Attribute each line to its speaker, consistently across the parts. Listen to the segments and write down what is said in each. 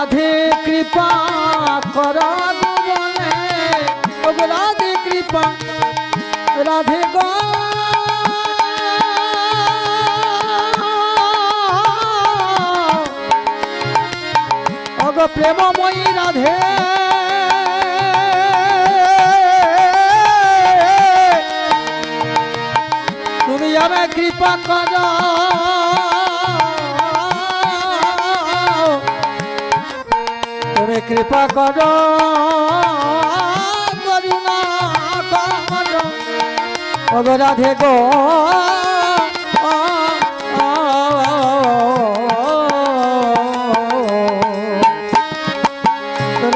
Speaker 1: রাধে কৃপা কর রাধে কৃপা রাধে গ প্রেমময়ী রাধে তুমি আমার কৃপা কর কৃপা কর করুণা কর রাধে গো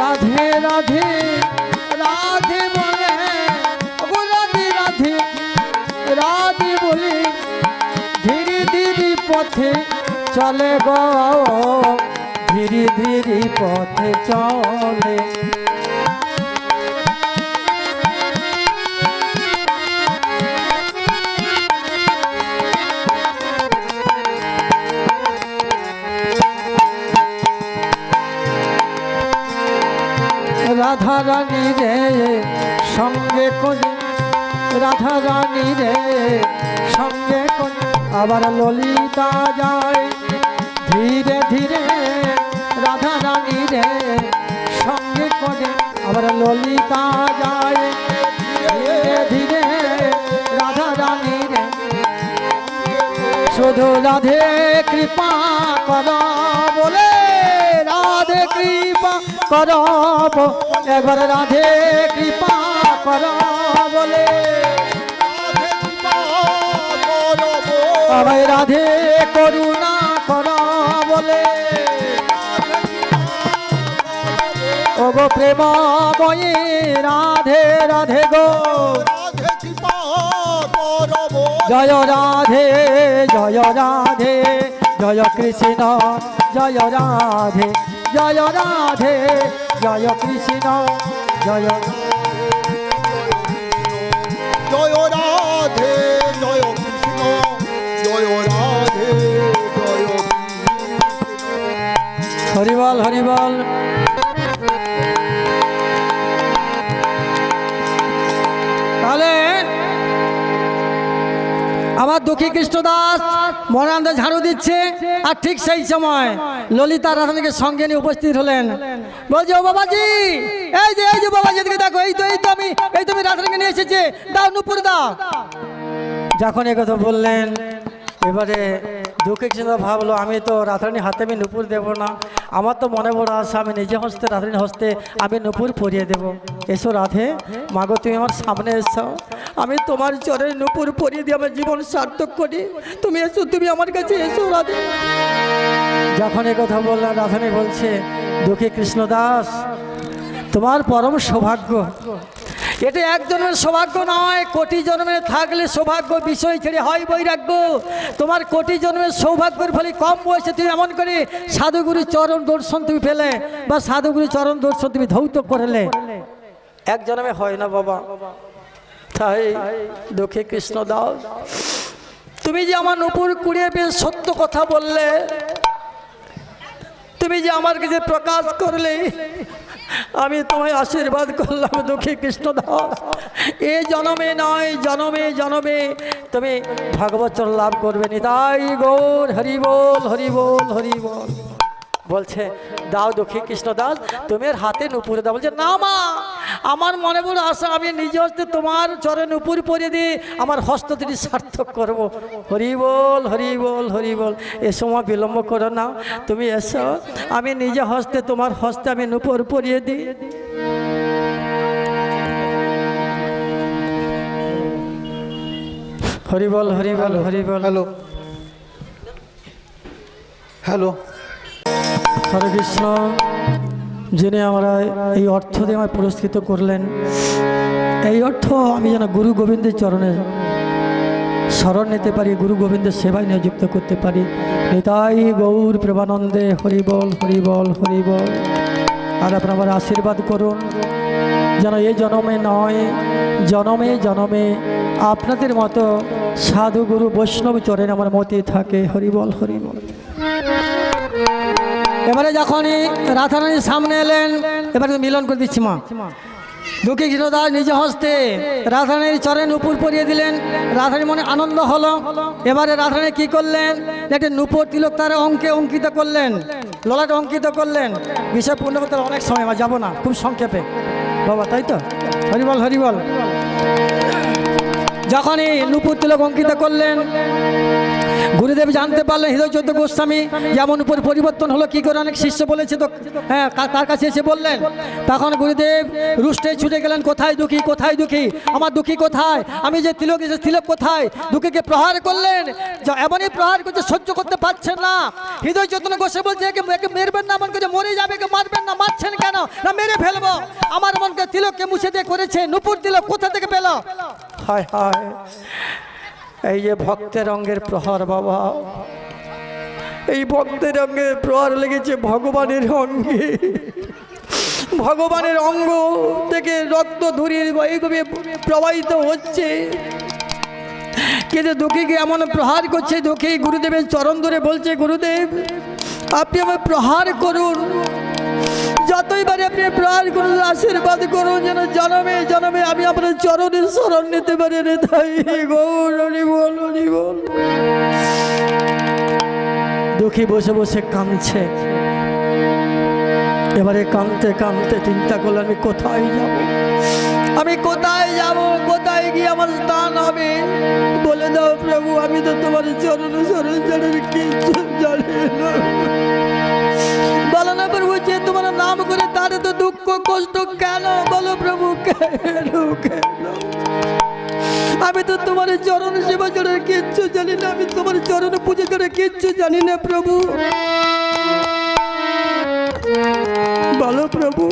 Speaker 1: রাধে রাধে রাধে বলে রাধে রাধে রাধে বলি ধীরে ধীরে পথে চলে গো সিদ্ধির পথে চলে রাধা রানী রে সঙ্গে করে রাধা রানী রে সঙ্গে করে আবার ললিতা যায় ধীরে ধীরে আমার ললিতা যায় ধীরে ধীরে রাধা রানী রে শুধু রাধে কৃপা কর বলে রাধে কৃপা কর একবার রাধে কৃপা কর বলে সবাই রাধে করুণা কর বলে ও গো প্রেমময়ী রাধে রাধে গো জয় রাধে জয় রাধে জয় কৃষ্ণ জয় রাধে জয় রাধে জয় কৃষ্ণ জয় জয় রাধে জয় কৃষ্ণ জয় রাধে জয় হরিবল হরিবল আবার দুঃখী কৃষ্ণ দাস মরানন্দে ঝাড়ু দিচ্ছে আর ঠিক সেই সময় ললিতা রাধানীকে সঙ্গে নিয়ে উপস্থিত হলেন বলছে ও বাবাজি এই যে এই যে বাবাজি এদিকে দেখো এই তো এই তো আমি এই তো আমি রাধানীকে নিয়ে এসেছি দাও নুপুর দাও যখন কথা বললেন এবারে দুঃখে কৃষ্ণ ভাবলো আমি তো রাধারণী হাতে আমি নুপুর দেবো না আমার তো মনে বড় আশা আমি নিজে হস্তে রাধারানী হস্তে আমি নুপুর পরিয়ে দেব এসো রাধে মাগো তুমি আমার সামনে এসো আমি তোমার চরে নুপুর পরিয়ে দিয়ে আমার জীবন সার্থক করি তুমি এসো তুমি আমার কাছে এসো রাধে যখন এ কথা বললাম রাধারণী বলছে দুঃখী কৃষ্ণদাস তোমার পরম সৌভাগ্য এটা এক জন্মের সৌভাগ্য নয় কোটি জন্মে থাকলে সৌভাগ্য বিষয় ছেড়ে হয় বৈরাগ্য তোমার কোটি জন্মের সৌভাগ্যের ফলে কম বয়সে তুমি এমন করে সাধুগুরু চরণ দর্শন তুমি পেলে বা সাধুগুরু চরণ দর্শন তুমি ধৌত করলে এক জন্মে হয় না বাবা তাই দুঃখে কৃষ্ণ দাও তুমি যে আমার উপর কুড়িয়ে পেয়ে সত্য কথা বললে তুমি যে আমার কাছে প্রকাশ করলে আমি তোমায় আশীর্বাদ করলাম দুঃখী কৃষ্ণদাস এ জনমে নয় জনমে জনমে তুমি ভগবচন লাভ করবে নি তাই গৌর হরিবোল হরিবোল হরিবোল বলছে দাও দুঃখী কৃষ্ণদাস তোমার হাতে নুপুরে দাও বলছে না মা আমার মনে মনে আশা আমি নিজে হস্তে তোমার চরে নুপুর পরে দিয়ে আমার হস্ত তিনি সার্থক করব হরি বল হরি বল হরি বল এ সময় বিলম্ব করো না তুমি এসো আমি নিজে হস্তে তোমার হস্তে আমি নুপুর পরিয়ে দিই হরি বল হরি বল হরি বল হ্যালো হ্যালো হরে কৃষ্ণ যিনি আমরা এই অর্থ দিয়ে আমায় পুরস্কৃত করলেন এই অর্থ আমি যেন গুরু গোবিন্দের চরণে স্মরণ নিতে পারি গুরু গোবিন্দের সেবায় নিযুক্ত করতে পারি নিতাই গৌর প্রেমানন্দে হরিবল হরিবল হরিবল আর আপনার আমার আশীর্বাদ করুন যেন এ জনমে নয় জনমে জনমে আপনাদের মতো সাধুগুরু বৈষ্ণব চরেন আমার মতে থাকে হরিবল হরিবল এবারে যখনই রাধারানীর সামনে এলেন এবারে মিলন করে দিচ্ছি মা দুঃখী কৃষ্ণদাস নিজ হস্তে রাধারানীর চরে নূপুর পরিয়ে দিলেন রাধারানীর মনে আনন্দ হলো এবারে রাধারানী কি করলেন একটা নূপুর তিলক তার অঙ্কে অঙ্কিত করলেন ললাট অঙ্কিত করলেন বিষয় পূর্ণ করতে অনেক সময় আমার যাবো না খুব সংক্ষেপে বাবা তাই তো হরিবল হরিবল যখনই নূপুর তিলক অঙ্কিত করলেন গুরুদেব জানতে পারলেন হৃদয়চন্দ্র গোস্বামী যেমন উপর পরিবর্তন হলো কি করে অনেক শিষ্য বলেছে তো হ্যাঁ তার কাছে এসে বললেন তখন গুরুদেব রুষ্টে ছুটে গেলেন কোথায় দুঃখী কোথায় দুঃখী আমার দুঃখী কোথায় আমি যে তিলক এসে তিলক কোথায় দুঃখীকে প্রহার করলেন এমনই প্রহার করছে সহ্য করতে পারছেন না হৃদয়চন্দ্র গোস্বামী বলছে একে একে মেরবেন না এমন মরে যাবে কে মারবেন না মারছেন কেন না মেরে ফেলবো আমার মনকে তিলককে মুছে দিয়ে করেছে নুপুর তিলক কোথা থেকে পেল হায় হায় এই যে ভক্তের অঙ্গের প্রহার বাবা এই ভক্তের অঙ্গের প্রহার লেগেছে ভগবানের অঙ্গে ভগবানের অঙ্গ থেকে রক্ত ধরিয়ে এইভাবে প্রবাহিত হচ্ছে কিন্তু দুঃখীকে এমন প্রহার করছে দুঃখী গুরুদেবের চরণ ধরে বলছে গুরুদেব আপনি আমার প্রহার করুন যতই পারি আপনি প্রাণ করুন আশীর্বাদ করুন যেন জনমে জনমে আমি আপনার চরণে স্মরণ নিতে পারি রে তাই গৌরী বল বল দুঃখী বসে বসে কাঁদছে এবারে কাঁদতে কাঁদতে চিন্তা করলে আমি কোথায় যাব আমি কোথায় যাব কোথায় গিয়ে আমার স্থান হবে বলে দাও প্রভু আমি তো তোমার চরণ চরণ চরণ কিছু জানি না বলো না প্রভু যে নাম করে তাদের তো দুঃখ কষ্ট কেন বলো প্রভু কেন আমি তো তোমার চরণ সেবা করে কিচ্ছু জানি না আমি তোমার চরণ পুজো করে কিচ্ছু জানি না প্রভু বলো প্রভু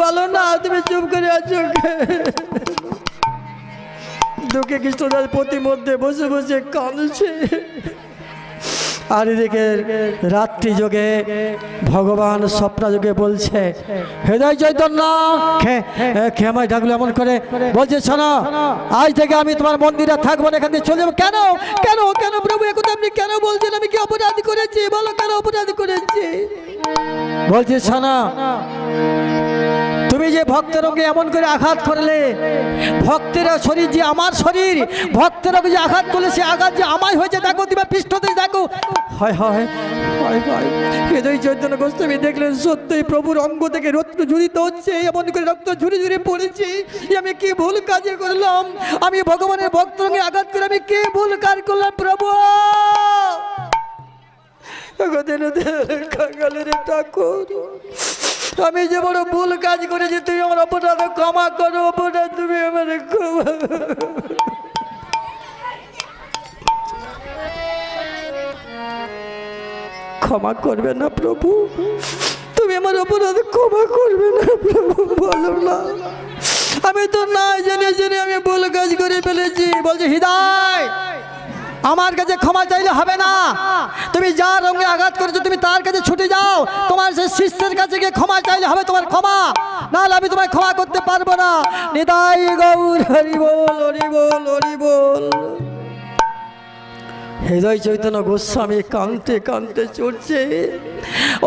Speaker 1: বলো না তুমি চুপ করে আছো দুঃখে কৃষ্ণদাস মধ্যে বসে বসে কাঁদছে আর এদিকে রাত্রি যোগে ভগবান যোগে বলছে হৃদয় চৈতন্য খেমায় ঢাকলো এমন করে বলছে শোনো আজ থেকে আমি তোমার মন্দিরে থাকবো না এখান থেকে চলে যাবো কেন কেন কেন প্রভু এখন আপনি কেন বলছেন আমি কি অপরাধ করেছি বলো কেন অপরাধ করেছি বলছি শোনা তুমি যে ভক্তরকে এমন করে আঘাত করলে ভক্তেরা শরীর যে আমার শরীর ভক্তেরকে যে আঘাত করলে সে আঘাত যে আমায় হয়েছে দেখো তুমি পৃষ্ঠতে দেখো হয় হয় হয় হয় হৃদয় চৈতন্য গোস্বামী দেখলেন সত্যি প্রভুর অঙ্গ থেকে রক্ত ঝুরিতে হচ্ছে এমন করে রক্ত ঝুরি ঝুরি পড়েছি আমি কি ভুল কাজে করলাম আমি ভগবানের ভক্তরঙ্গে আঘাত করে আমি কে ভুল কাজ করলাম প্রভু ঠাকুর আমি যে বড় ভুল কাজ করেছি তুমি আমার অপরাধ ক্ষমা করো অপরাধ তুমি আমার ক্ষমা ক্ষমা করবে না প্রভু তুমি আমার অপরাধ ক্ষমা করবে না প্রভু বলো না আমি তো না জেনে জেনে আমি ভুল কাজ করে ফেলেছি বলছি হৃদয় আমার কাছে ক্ষমা চাইলে হবে না তুমি যার রঙে আঘাত করেছো তুমি তার কাছে ছুটে যাও তোমার সেই শিষ্যের কাছে গিয়ে ক্ষমা চাইলে হবে তোমার ক্ষমা নাহলে আমি তোমায় ক্ষমা করতে পারবো না নিদাই গৌর হরি বল হরি বল হরি বল হৃদয় চৈতন্য গোস্বামী কাঁদতে কাঁদতে চলছে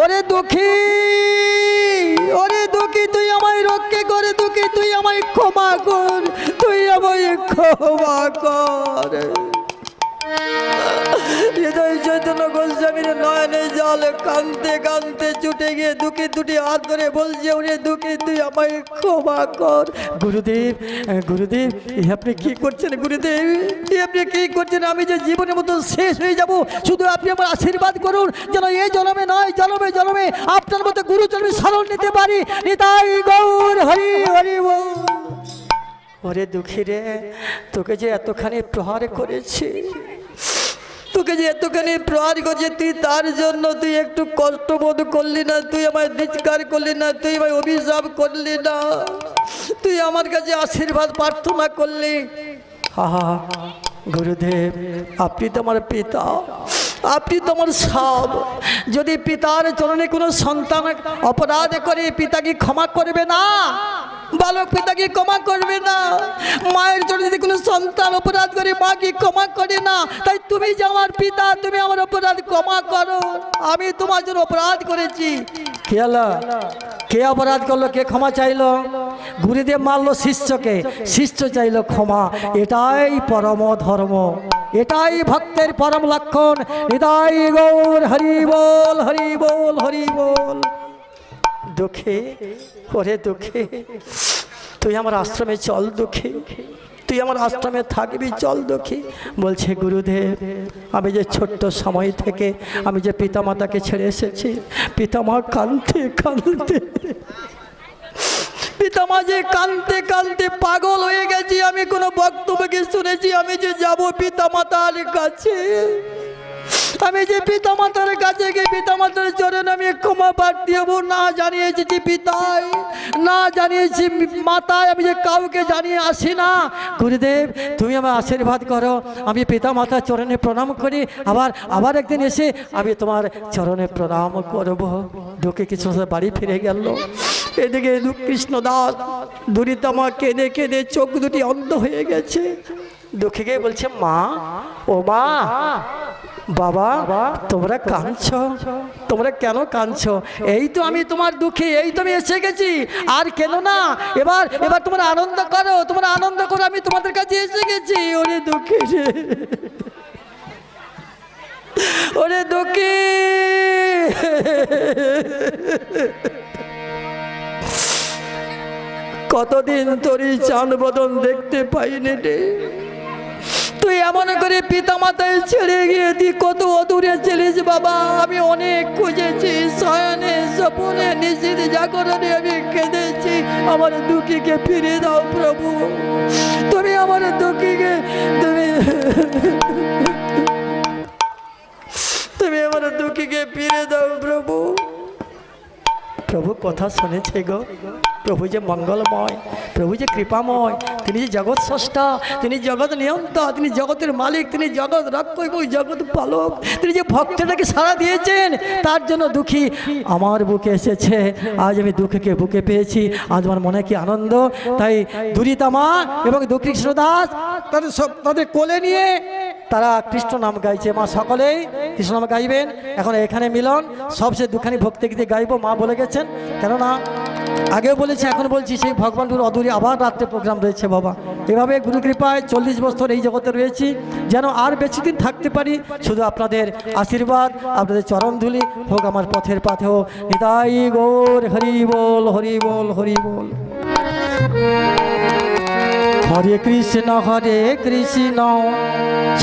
Speaker 1: ওরে দুঃখী ওরে দুঃখী তুই আমায় রক্ষে করে দুঃখী তুই আমায় ক্ষমা কর তুই আমায় ক্ষমা কর হৃদয় চৈতন্য গোস্বামীর নয়নে জল কাঁদতে কাঁদতে ছুটে গিয়ে দুঃখে দুটি হাত ধরে বলছে উনি দুঃখে তুই আমায় ক্ষমা কর গুরুদেব গুরুদেব এ আপনি কি করছেন গুরুদেব এ আপনি কি করছেন আমি যে জীবনের মতো শেষ হয়ে যাব শুধু আপনি আমার আশীর্বাদ করুন যেন এই জনমে নয় জনমে জনমে আপনার মতো গুরু জন্মে স্মরণ নিতে পারি নিতাই গৌর হরি হরি বল ওরে দুঃখী রে তোকে যে এতখানি প্রহার করেছি তোকে যে এতখানি প্রহার করছে তুই তার জন্য তুই একটু কষ্ট বোধ করলি না তুই আমায় দিৎকার করলি না তুই আমায় অভিশাপ করলি না তুই আমার কাছে আশীর্বাদ প্রার্থনা করলি হা হা গুরুদেব আপনি তো আমার পিতা আপনি তোমার সব যদি পিতার চরণে কোনো সন্তান অপরাধ করে পিতা কি ক্ষমা করবে না বালক পিতাকে ক্ষমা করবে না মায়ের জন্য যদি কোনো সন্তান অপরাধ করে মাকে ক্ষমা করে না তাই তুমি যে আমার পিতা তুমি আমার অপরাধ ক্ষমা করো আমি তোমার জন্য অপরাধ করেছি খেয়ালা কে অপরাধ করলো কে ক্ষমা চাইলো গুরুদেব মারলো শিষ্যকে শিষ্য চাইলো ক্ষমা এটাই পরম ধর্ম এটাই ভক্তের পরম লক্ষণ এটাই গৌর হরি বল হরি বল হরি বল দুঃখে ওরে দুঃখে তুই আমার আশ্রমে চল দুঃখে তুই আমার আশ্রমে থাকবি চল দুঃখী বলছে গুরুদেব আমি যে ছোট্ট সময় থেকে আমি যে পিতামাতাকে ছেড়ে এসেছি পিতামা কান্তে কান্তে পিতামা যে কান্তে কান্তে পাগল হয়ে গেছি আমি কোনো বক্তব্যকে শুনেছি আমি যে যাব পিতামাতার কাছে আমি যে পিতা মাতার কাছে গিয়ে পিতা মাতার চরণে আমি ক্ষমা পাঠ দেবো না জানিয়েছি পিতায় না জানিয়েছি মাতায় আমি যে কাউকে জানিয়ে আসি না গুরুদেব তুমি আমার আশীর্বাদ করো আমি পিতা মাতার চরণে প্রণাম করি আবার আবার একদিন এসে আমি তোমার চরণে প্রণাম করব ঢুকে কিছু বাড়ি ফিরে গেল এদিকে কৃষ্ণ দাস দুরিতামা কেঁদে কেঁদে চোখ দুটি অন্ধ হয়ে গেছে দুঃখে গিয়ে বলছে মা ও মা বাবা তোমরা কাঁদছ তোমরা কেন কাঁদছ এই তো আমি তোমার দুঃখে এই তো আমি এসে গেছি আর কেন না এবার এবার তোমরা আনন্দ করো তোমরা আনন্দ করো আমি তোমাদের কাছে এসে গেছি ওরে দুঃখী ওরে দুঃখী কতদিন তোর এই চান বদন দেখতে পাইনি রে তুই এমন করে পিতা মাতায় ছেড়ে গিয়ে তুই কত অদূরে ছিলিস বাবা আমি অনেক খুঁজেছি শয়নে স্বপনে নিশ্চিত জাগরণে আমি কেঁদেছি আমার দুঃখীকে ফিরে দাও প্রভু তুমি আমার দুঃখীকে তুমি তুমি আমার দুঃখীকে ফিরে দাও প্রভু প্রভু কথা শুনেছে গো প্রভু যে মঙ্গলময় প্রভু যে কৃপাময় তিনি যে জগৎ স্রষ্টা তিনি জগৎ নিয়ন্তা তিনি জগতের মালিক তিনি জগৎ রক্ষক এবং জগৎ পালক তিনি যে ভক্তটাকে সাড়া দিয়েছেন তার জন্য দুঃখী আমার বুকে এসেছে আজ আমি দুঃখকে বুকে পেয়েছি আজ আমার মনে কি আনন্দ তাই দুরিতামা এবং দুঃখী শ্রদাস তাদের সব তাদের কোলে নিয়ে তারা কৃষ্ণ নাম গাইছে মা সকলেই কৃষ্ণ নাম গাইবেন এখন এখানে মিলন সবচেয়ে দুখানি ভক্তি গীতি গাইব মা বলে গেছেন কেননা আগেও বলেছি এখন বলছি সেই ভগবানপুর অদূরে আবার রাত্রে প্রোগ্রাম রয়েছে বাবা এভাবে গুরু কৃপায় চল্লিশ বছর এই জগতে রয়েছি যেন আর বেশি দিন থাকতে পারি শুধু আপনাদের আশীর্বাদ আপনাদের চরণধুলি হোক আমার পথের হোক নিতাই গোর হরি বল হরি বল হরি বল হরে কৃষ্ণ হরে কৃষ্ণ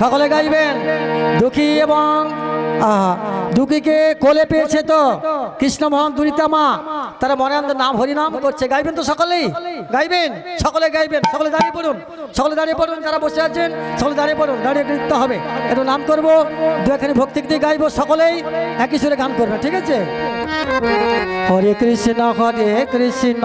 Speaker 1: সকলে গাইবেন দুঃখী এবং দুঃখীকে কোলে পেয়েছে তো কৃষ্ণমোহন দুরিতা মা তারা মনে আনন্দ নাম হরিনাম করছে গাইবেন তো সকলেই গাইবেন সকলে গাইবেন সকলে দাঁড়িয়ে পড়ুন সকলে দাঁড়িয়ে পড়ুন যারা বসে আছেন সকলে দাঁড়িয়ে পড়ুন দাঁড়িয়ে নৃত্য হবে একটু নাম করবো দু একখানি ভক্তি দিয়ে গাইবো সকলেই একই সুরে গান করবে ঠিক আছে হরে কৃষ্ণ হরে কৃষ্ণ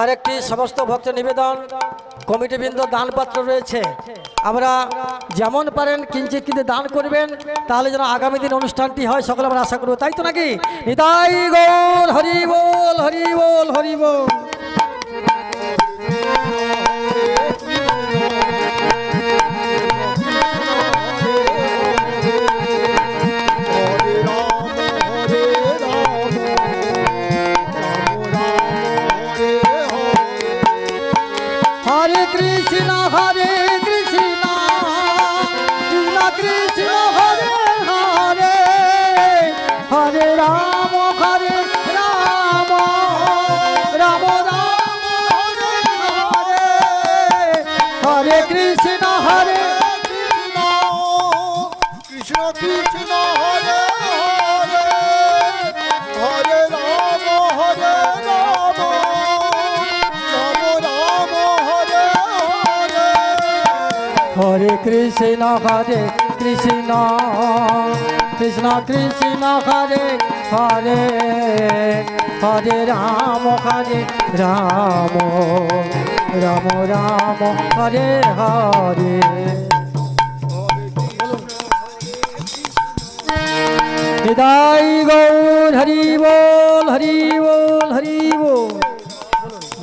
Speaker 1: আর একটি সমস্ত ভক্ত নিবেদন কমিটিবৃন্দ দানপাত্র রয়েছে আমরা যেমন পারেন কিঞ্চিত কিন্তু দান করবেন তাহলে যেন আগামী দিন অনুষ্ঠানটি হয় সকলে আমরা আশা করবো তাই তো নাকি নিতাই গোল হরি বল হরি বল হরি বল হরে কৃষ্ণ হরে কৃষ্ণ কৃষ্ণ কৃষ্ণ হরে হরে হরে রাম হরে রাম রাম রাম হরে হরে হৃদয় গৌর হরি বল হরি বল হরি বল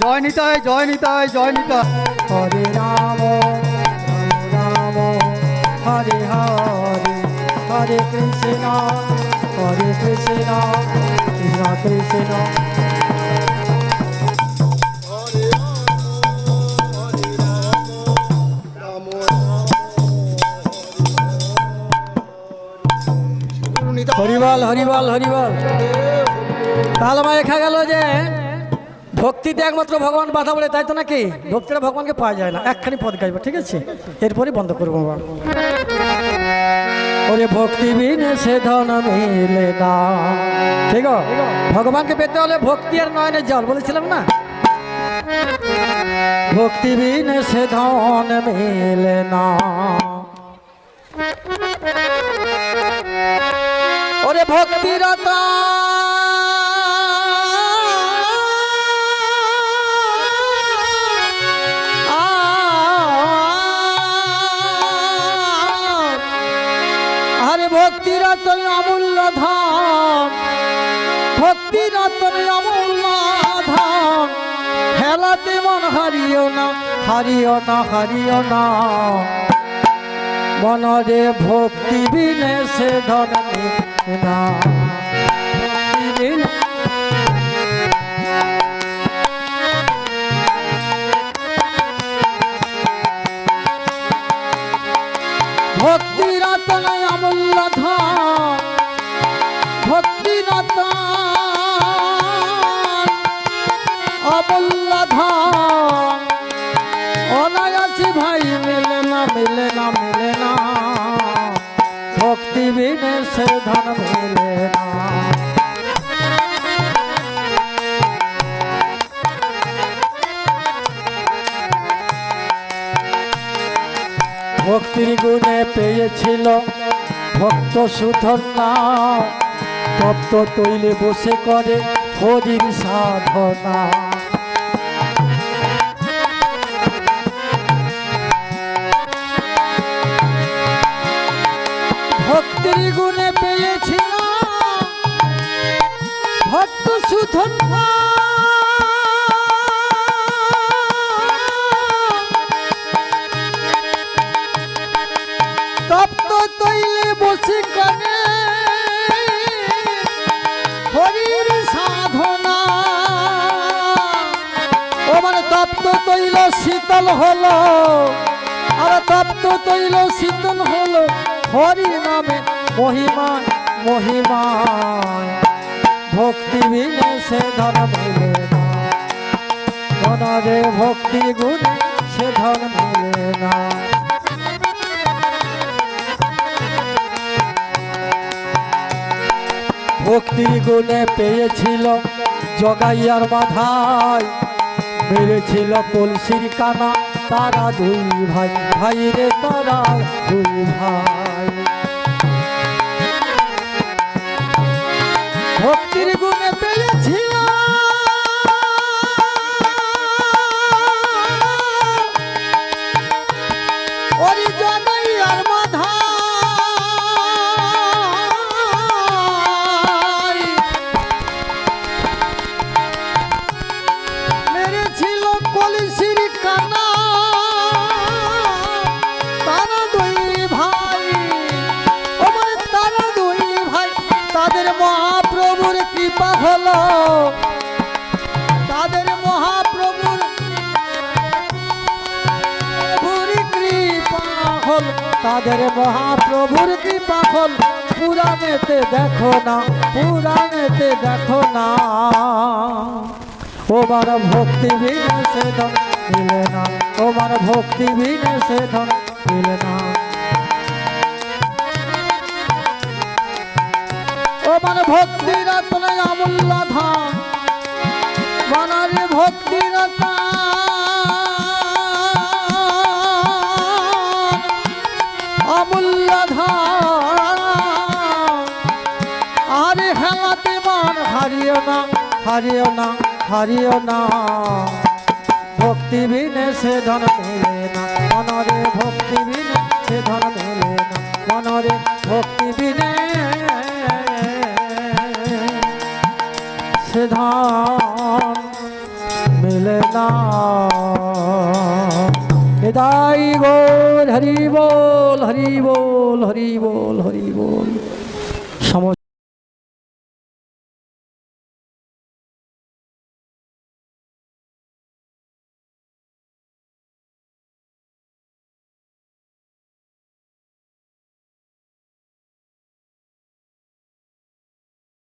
Speaker 1: জয় নিতায় জয় নিতায় জয় নিতায় হরে রাম হরে হরে হরে কৃষ্ণ হরে কৃষ্ণ কৃষ্ণ কৃষ্ণ হরিবল হরিবল হরিবল তাহলে আমার দেখা গেল যে ভক্তিতে একমাত্র ভগবান বাধা বলে তাই তো নাকি ভক্তিরা ভগবানকে পাওয়া যায় না একখানি পদ গাইব ঠিক আছে এরপরই বন্ধ করবো আবার ওরে ভক্তি বিনে সে ধন মিলে না ঠিক ভগবানকে পেতে হলে ভক্তি আর নয়নের জল বলেছিলাম না ভক্তি বিনে সে ধন মিলে না ওরে ভক্তি ভক্তিরতা রতন অমূল্য ধন ভক্তি রতন অমূল্য ধন হেলাতে মন হারিও না হারিও না হারিও না মনরে ভক্তি বিনে সে ধন না সুধন্যা তপ্ত তৈলে বসে করে হরির সাধনা ভক্তির গুণে পেয়েছিলাম ভক্ত সুধন্যা তপ্ত তৈলে বসি কানে হরির সাধনা ও মানে তপ্ত তৈল শীতল হলো আর তপ্ত তৈল শীতল হলো হরি নামে মহিমা মহিমা ভক্তি বিনে সে ধন মিলে ভক্তি গুণে সে ধন ভক্তি গুণে পেয়েছিল জগাইয়ার মাথায় মেরেছিল কলসির কানা তারা দুই ভাই ভাই রে তারা দুই ভাই ভক্তির গুণে প্রভুর কৃপা ফল পুরাণেতে দেখো না পুরাণেতে দেখো না ও ওবার ভক্তি বিনে সে ধন মিলে না ও ওবার ভক্তি বিনে সে ধন মিলে না ও ওবার ভক্তি রত্ন আমুল্লা ধাম বানারে ভক্তি হারিও না হারিও না ভক্তি বিনে সে ধন মেলে না মনরে ভক্তি বিনে সে ধন মেলে না মনরে ভক্তি বিনে সে ধন মেলে না হৃদায় গোল হরি বল হরি বল হরি বল হরি বল